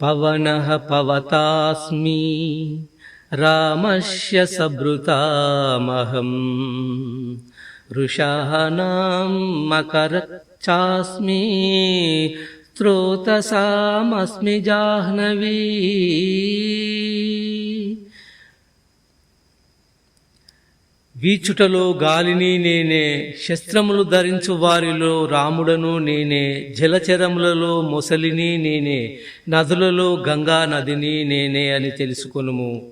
पवनः पवतास्मि। रामस्य सबृतामहम् वृषाणां मकरच्चास्मि स्रोतसामस्मि जाह्नवी వీచుటలో గాలిని నేనే శస్త్రములు ధరించు వారిలో రాముడను నేనే జలచరములలో మొసలిని నేనే నదులలో గంగా నదిని నేనే అని తెలుసుకొనుము.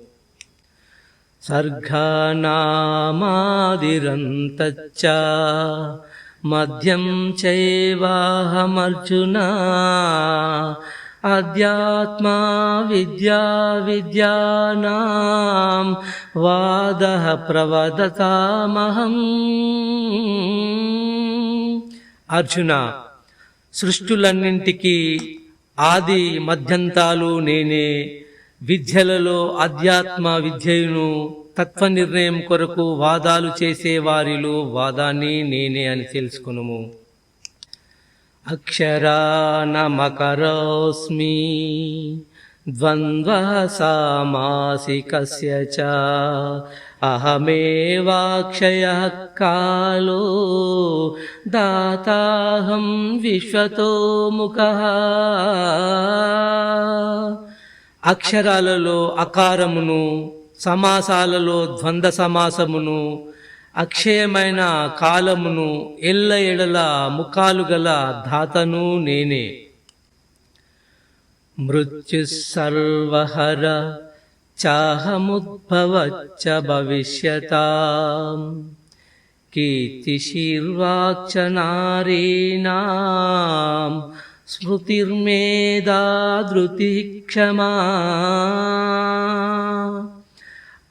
సర్గానామాదిరంతచ్చ మధ్యం చైవాహమర్జునా అధ్యాత్మా విద్యా విద్యానాం వాద ప్రవదతామహం అర్జున సృష్టులన్నింటికి ఆది మధ్యంతాలు నేనే విద్యలలో అధ్యాత్మ విద్యను తత్వ నిర్ణయం కొరకు వాదాలు చేసే వారిలో వాదాన్ని నేనే అని తెలుసుకునుము. అక్షరానమకరోస్మి ద్వంద్వ సామాసికస్య చ అహమేవాక్షయ కాలో దాతాహం విశ్వతో ముఖ అక్షరాలలో అకారమును సమాసాలలో ద్వంద్వ సమాసమును అక్షయమైన కాలమును ఎల్ల ఎడల ముఖాలు గల ధాతను నేనే. మృత్యు సర్వహర చాహముద్భవచ్చ భవిష్యత. కీర్తిశీర్వాక్ష నారీణాం స్మృతిర్మేధా ధృతి క్షమా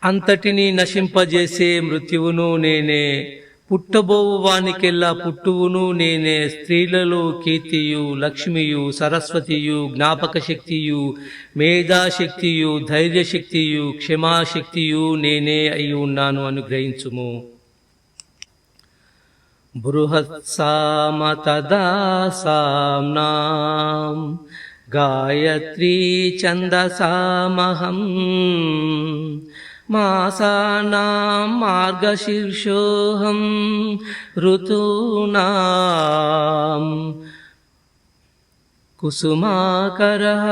అంతటిని నశింపజేసే మృత్యువును నేనే. పుట్టబోవు వానికెల్లా పుట్టువును నేనే. స్త్రీలలో కీర్తియు లక్ష్మియు సరస్వతియు జ్ఞాపక శక్తియు మేధాశక్తియు ధైర్యశక్తియు క్షమాశక్తియు నేనే అయి ఉన్నాను అనుగ్రహించుము. బృహత్సామ తదా గాయత్రీ చందసామహం మాసానాం మార్గశీర్షోహం ఋతూనాం కుసుమాకరః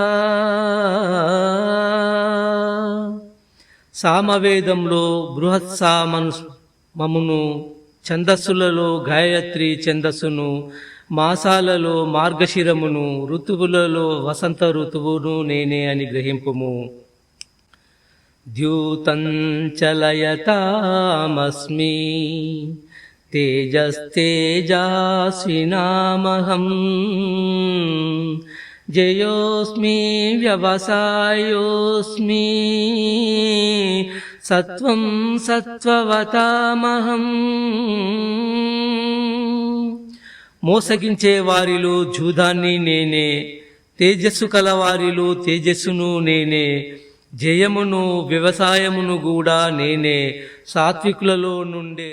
సామవేదంలో బృహత్సామను మమును ఛందస్సులలో గాయత్రి ఛందస్సును మాసాలలో మార్గశిరమును ఋతువులలో వసంత ఋతువును నేనే అని గ్రహింపుము ద్యూతంచలయతామస్మి తేజస్తేజాస్వినామహం. జయోస్మి వ్యవసాయోస్మి సత్వం సత్వవతామహం. మోసగించే వారిలో జూదాన్ని నేనే తేజస్సు కల తేజస్సును నేనే జయమును వ్యవసాయమును కూడా నేనే సాత్వికులలో నుండే